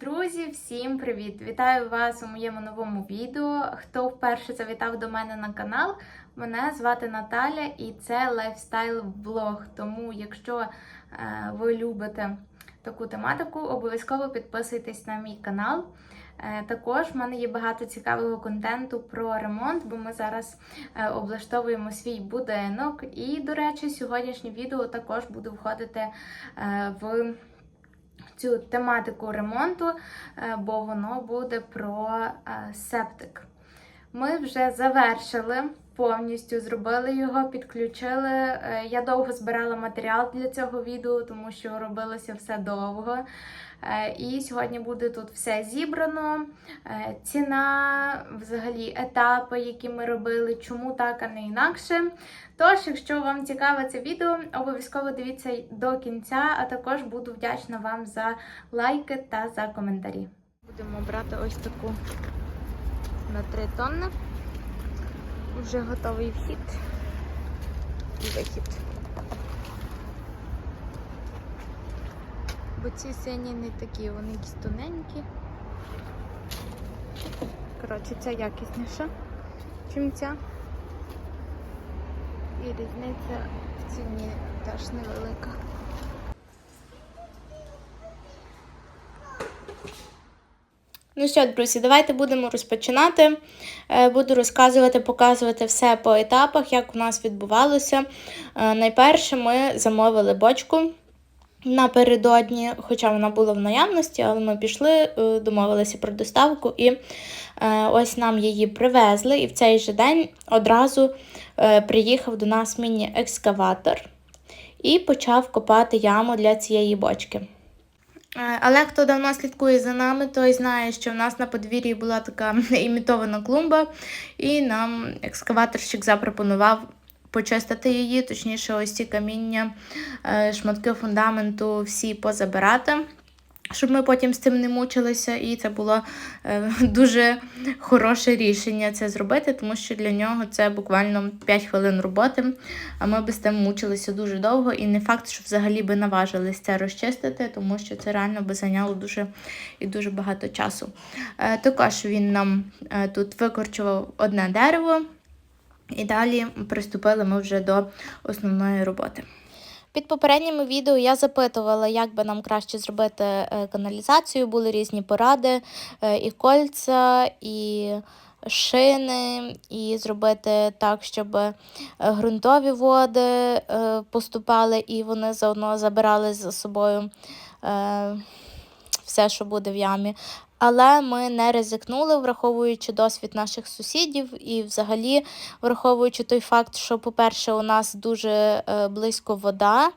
Друзі, всім привіт! Вітаю вас у моєму новому відео. Хто вперше завітав до мене на канал, мене звати Наталя і це лайфстайл влог. Тому, якщо е, ви любите таку тематику, обов'язково підписуйтесь на мій канал. Е, Також в мене є багато цікавого контенту про ремонт, бо ми зараз е, облаштовуємо свій будинок. І, до речі, сьогоднішнє відео також буде входити в цю тематику ремонту, е, бо воно буде про е, септик. Ми вже завершили повністю, зробили його, підключили. Е, Я довго збирала матеріал для цього відео, тому що робилося все довго. Е, І сьогодні буде тут все зібрано, е, ціна, взагалі етапи, які ми робили, чому так, а не інакше. Тож, якщо вам цікаве це відео, обов'язково дивіться до кінця, а також буду вдячна вам за лайки та за коментарі. Будемо брати ось таку на 3 тонни. Вже готовий вхід і вихід. Бо ці сині не такі, вони якісь тоненькі. Коротше, ця якісніша, чим ця. І різниця в ціні теж невелика. Ну що, друзі, давайте будемо розпочинати. Е, Буду розказувати, показувати все по етапах, як у нас відбувалося. Е, Найперше ми замовили бочку напередодні, хоча вона була в наявності, але ми пішли, е, домовилися про доставку, і ось нам її привезли. І в цей же день одразу приїхав до нас міні-екскаватор і почав копати яму для цієї бочки. Е, Але хто давно слідкує за нами, той знає, що в нас на подвір'ї була така імітована клумба, і нам екскаваторщик запропонував почистити її, точніше, ось ці каміння, е, шматки фундаменту всі позабирати. Щоб ми потім з цим не мучилися, і це було е, дуже хороше рішення це зробити, тому що для нього це буквально 5 хвилин роботи, а ми би з тим мучилися дуже довго, і не факт, що взагалі би наважились це розчистити, тому що це реально би зайняло дуже і дуже багато часу. Е, також він нам е, тут викорчував одне дерево, і далі приступили ми вже до основної роботи. Під попередніми відео я запитувала, як би нам краще зробити е, каналізацію. Були різні поради, е, і кольця, і шини, і зробити так, щоб е, ґрунтові води поступали, і вони заодно забирали за собою все, що буде в ямі. Але ми не ризикнули, враховуючи досвід наших сусідів, і взагалі враховуючи той факт, що, по-перше, у нас дуже е, близько вода,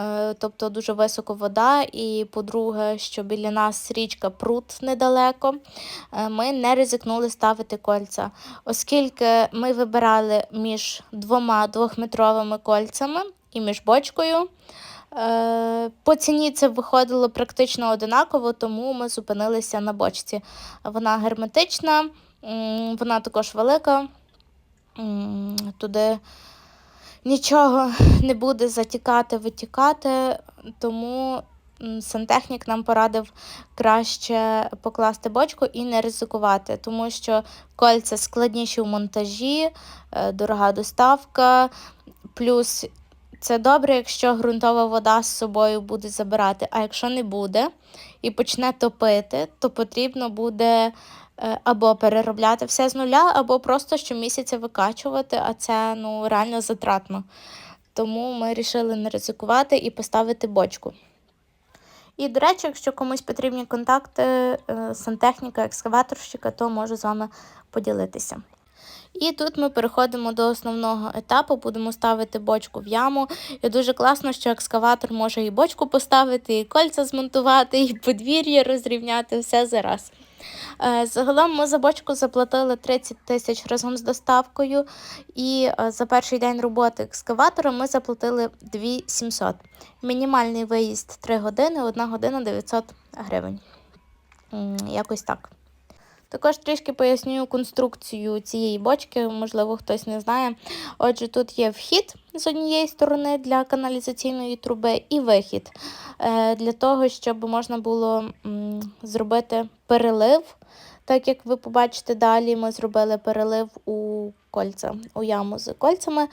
е, тобто дуже високо вода, і по-друге, що біля нас річка Прут недалеко, е, ми не ризикнули ставити кольця, оскільки ми вибирали між двома двохметровими кольцями і між бочкою. Е, По ціні це виходило практично одинаково, тому ми зупинилися на бочці. Вона герметична, вона також велика. Туди нічого не буде затікати, витікати, тому сантехнік нам порадив краще покласти бочку і не ризикувати, тому що кольця складніші в монтажі, е, дорога доставка, плюс це добре, якщо ґрунтова вода з собою буде забирати, а якщо не буде і почне топити, то потрібно буде е, або переробляти все з нуля, або просто щомісяця викачувати, а це ну, реально затратно. Тому ми вирішили не ризикувати і поставити бочку. І, до речі, якщо комусь потрібні контакти е, сантехніка, екскаваторщика, то можу з вами поділитися. І тут ми переходимо до основного етапу, будемо ставити бочку в яму. І дуже класно, що екскаватор може і бочку поставити, і кольця змонтувати, і подвір'я розрівняти, все зараз. Е, Загалом ми за бочку заплатили 30 тисяч разом з доставкою, і е, за перший день роботи екскаватора ми заплатили 2700. Мінімальний виїзд 3 години, 1 година 900 гривень. Якось так. Також трішки поясню конструкцію цієї бочки, можливо, хтось не знає. Отже, тут є вхід з однієї сторони для каналізаційної труби і вихід е, для того, щоб можна було зробити перелив. Так як ви побачите далі, ми зробили перелив у кольця, у яму з кольцями.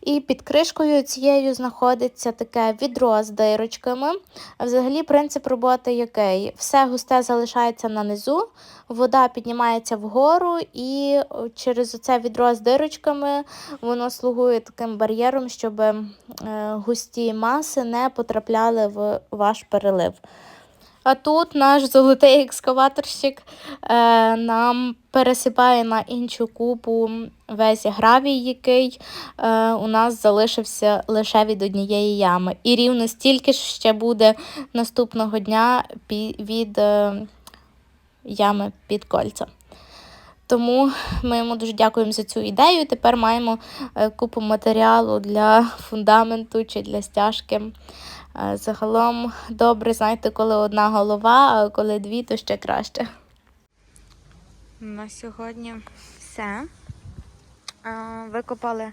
І під кришкою цією знаходиться таке відро з дирочками. Взагалі принцип роботи який? Все густе залишається на низу, вода піднімається вгору, і через це відро з дирочками воно слугує таким бар'єром, щоб е, густі маси не потрапляли в ваш перелив. А тут наш золотий екскаваторщик е, нам пересипає на іншу купу весь гравій, який е, у нас залишився лише від однієї ями. І рівно стільки ж ще буде наступного дня від е, ями під кольця. Тому ми йому дуже дякуємо за цю ідею. Тепер маємо е, купу матеріалу для фундаменту чи для стяжки. Загалом добре, знаєте, коли одна голова, а коли дві, то ще краще. На сьогодні все. Викопали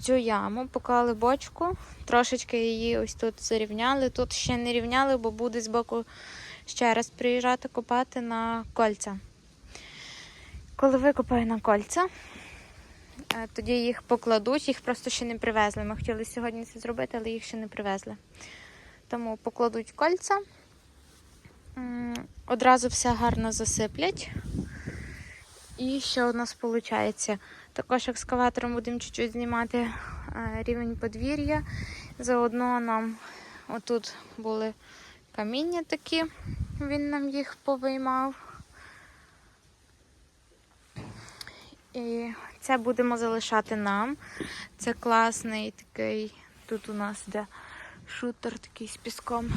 цю яму, поклали бочку, трошечки її ось тут зарівняли. Тут ще не рівняли, бо буде з боку ще раз приїжджати копати на кольця. Коли викопаю на кольця, тоді їх покладуть, їх просто ще не привезли. Ми хотіли сьогодні це зробити, але їх ще не привезли. Тому покладуть кольця, одразу все гарно засиплять. І що у нас виходить? Також екскаватором будемо чуть-чуть знімати е, рівень подвір'я. Заодно нам отут були каміння такі, він нам їх повиймав. І це будемо залишати нам. Це класний такий. Тут у нас де шутер такий з піском.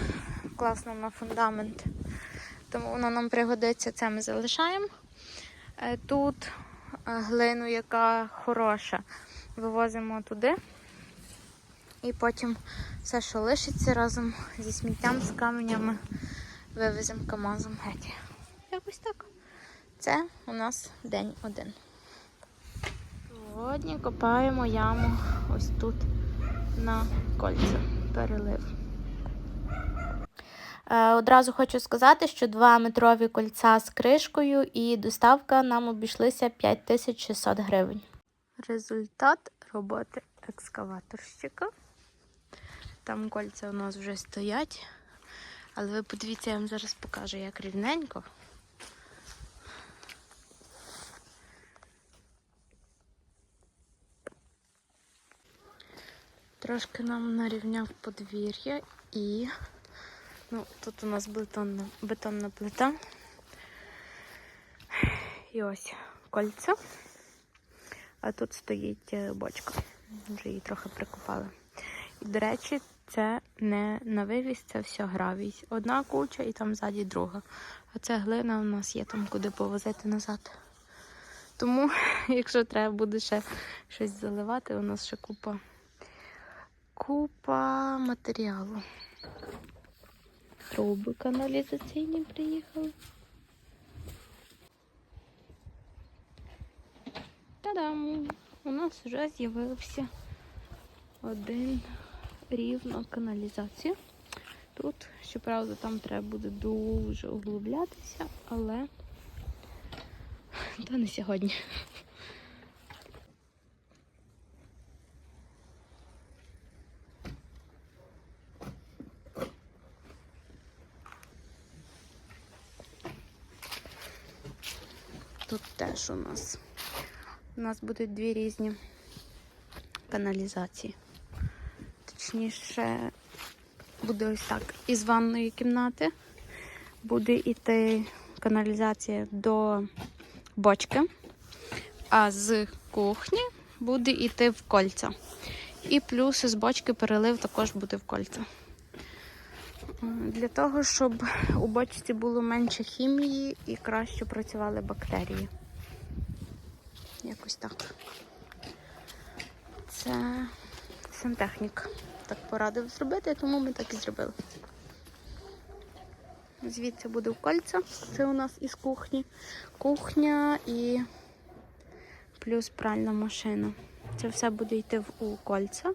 Класно на фундамент. Тому воно нам пригодиться, це ми залишаємо. Е, Тут е, глину, яка хороша, вивозимо туди. І потім все, що лишиться разом зі сміттям, з каменями, вивеземо КАМАЗом геть. Якось так. Це у нас день один. Сьогодні копаємо яму ось тут на кольця. Перелив. Е, Одразу хочу сказати, що 2 метрові кольця з кришкою і доставка нам обійшлися 5600 гривень. Результат роботи екскаваторщика. Там кольця у нас вже стоять. Але ви подивіться, я вам зараз покажу, як рівненько. Трошки нам нарівняв подвір'я і ну, тут у нас бетонна, бетонна плита. І ось кольця. А тут стоїть е, бочка. Вже її трохи прикопали. І, до речі, це не на вивіз, це все гравій. Одна куча і там ззаді друга. А це глина у нас є там, куди повозити назад. Тому, якщо треба буде ще щось заливати, у нас ще купа купа матеріалу. Труби каналізаційні приїхали. Та-дам! У нас вже з'явився один рівно каналізація. Тут, щоправда, там треба буде дуже углублятися, але то не сьогодні. Тут теж у нас. У нас будуть дві різні каналізації. Точніше, буде ось так. Із ванної кімнати буде йти каналізація до бочки, а з кухні буде йти в кольця. І плюс з бочки перелив також буде в кольця. Для того, щоб у бочці було менше хімії і краще працювали бактерії. Якось так. Це сантехнік так порадив зробити, тому ми так і зробили. Звідси буде в кольця. Це у нас із кухні. Кухня і плюс пральна машина. Це все буде йти в у кольця.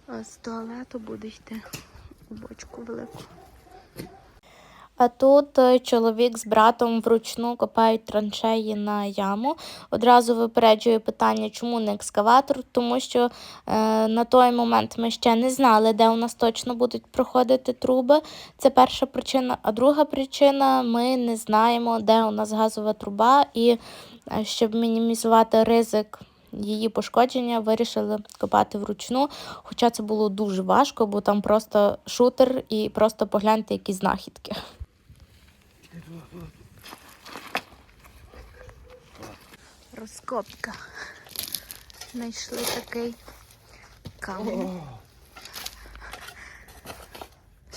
А з туалету буде йти у бочку велику. А тут е, чоловік з братом вручну копають траншеї на яму. Одразу випереджую питання, чому не екскаватор, тому що е, на той момент ми ще не знали, де у нас точно будуть проходити труби. Це перша причина. А друга причина ми не знаємо, де у нас газова труба, і е, щоб мінімізувати ризик. Її пошкодження вирішили копати вручну, хоча це було дуже важко, бо там просто шутер і просто погляньте, які знахідки. Розкопка. Знайшли такий камінь.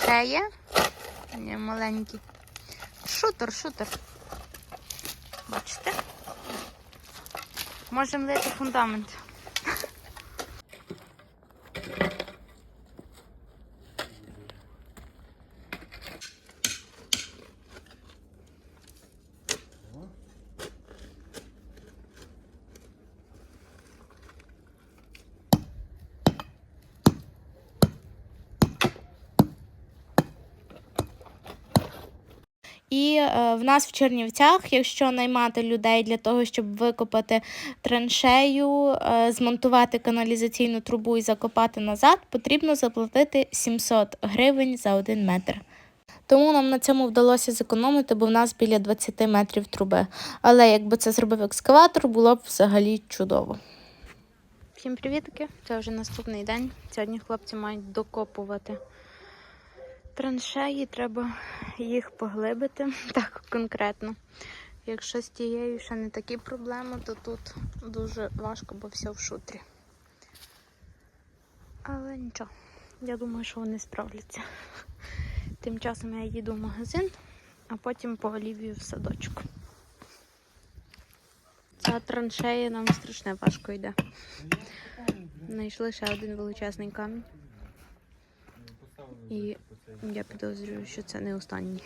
Ще є? Ні, маленький. Шутер, шутер. Бачите? Можемо лити фундамент. В нас в Чернівцях, якщо наймати людей для того, щоб викопати траншею, е, змонтувати каналізаційну трубу і закопати назад, потрібно заплатити 700 гривень за один метр. Тому нам на цьому вдалося зекономити, бо в нас біля 20 метрів труби. Але якби це зробив екскаватор, було б взагалі чудово. Всім привітки! Це вже наступний день. Сьогодні хлопці мають докопувати траншеї, треба їх поглибити так конкретно. Якщо з тією ще не такі проблеми, то тут дуже важко, бо все в шутрі. Але нічого, я думаю, що вони справляться. Тим часом я їду в магазин, а потім по Олівію в садочок. Ця траншея нам страшне важко йде. Знайшли ще один величезний камінь. І я підозрюю, що це не останній.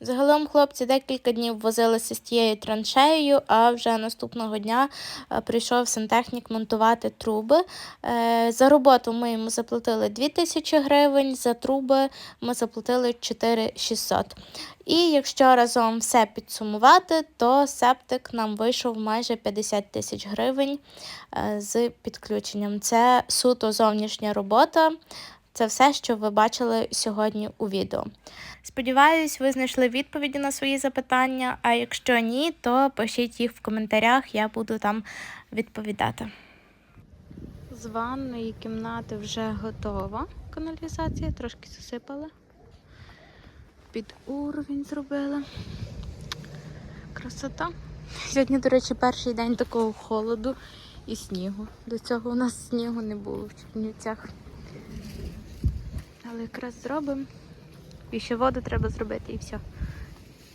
Загалом хлопці декілька днів возилися з тією траншеєю, а вже наступного дня е, прийшов сантехнік монтувати труби. Е, За роботу ми йому заплатили 2000 гривень, за труби ми заплатили 4600. І якщо разом все підсумувати, то септик нам вийшов майже 50 тисяч гривень е, з підключенням. Це суто зовнішня робота. Це все, що ви бачили сьогодні у відео. Сподіваюсь, ви знайшли відповіді на свої запитання, а якщо ні, то пишіть їх в коментарях, я буду там відповідати. З ванної кімнати вже готова каналізація, трошки засипали. Під уровень зробили. Красота. Сьогодні, до речі, перший день такого холоду і снігу. До цього у нас снігу не було в Чернівцях. Але якраз зробимо. І ще воду треба зробити і все.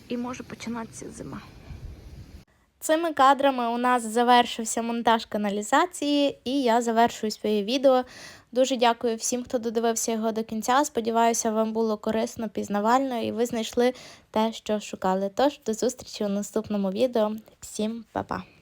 І може починатися зима. Цими кадрами у нас завершився монтаж каналізації, і я завершую своє відео. Дуже дякую всім, хто додивився його до кінця. Сподіваюся, вам було корисно, пізнавально, і ви знайшли те, що шукали. Тож до зустрічі у наступному відео. Всім па-па!